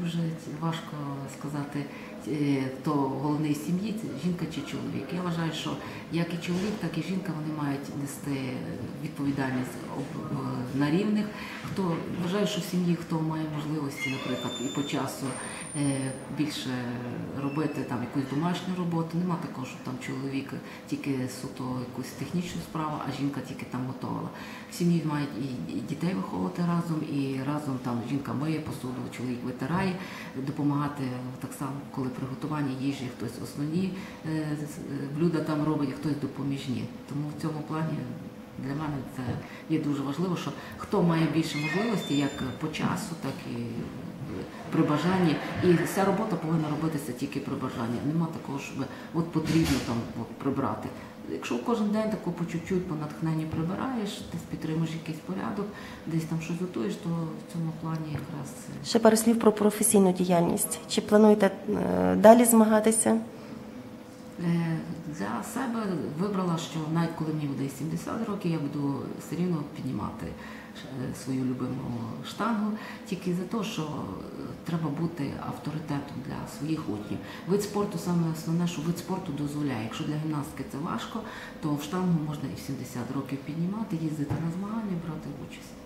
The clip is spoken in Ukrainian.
Дуже важко сказати, е, хто головний сім'ї, це жінка чи чоловік. Я вважаю, що як і чоловік, так і жінка вони мають нести відповідальність е, на рівних. Хто вважаю, що в сім'ї, хто має можливості, наприклад, і по часу е, більше робити там якусь домашню роботу. Нема такого, що там чоловік тільки суто якусь технічну справу, а жінка тільки там готувала. Сім'ї мають і, дітей виховувати разом, і разом там жінка миє посуду, чоловік витирає, допомагати так само, коли приготування їжі, хтось основні е, блюда там робить, хтось допоміжні. Тому в цьому плані. Для мене це є дуже важливо, що хто має більше можливості, як по часу, так і при бажанні. І вся робота повинна робитися тільки при бажанні. Нема такого, щоб от потрібно там от, прибрати. Якщо кожен день тако по чуть-чуть, по натхненню прибираєш, десь підтримуєш якийсь порядок, десь там щось готуєш, то в цьому плані якраз е, Ще пару слів про професійну діяльність. Чи плануєте е, далі змагатися? Для себе вибрала, що навіть коли мені буде 70 років, я буду все рівно піднімати е, свою любиму штангу, тільки за те, що е, треба бути авторитетом для своїх учнів. Вид спорту саме основне, що вид спорту дозволяє. Якщо для гімнастики це важко, то в штангу можна і в 70 років піднімати, їздити на змагання, брати участь.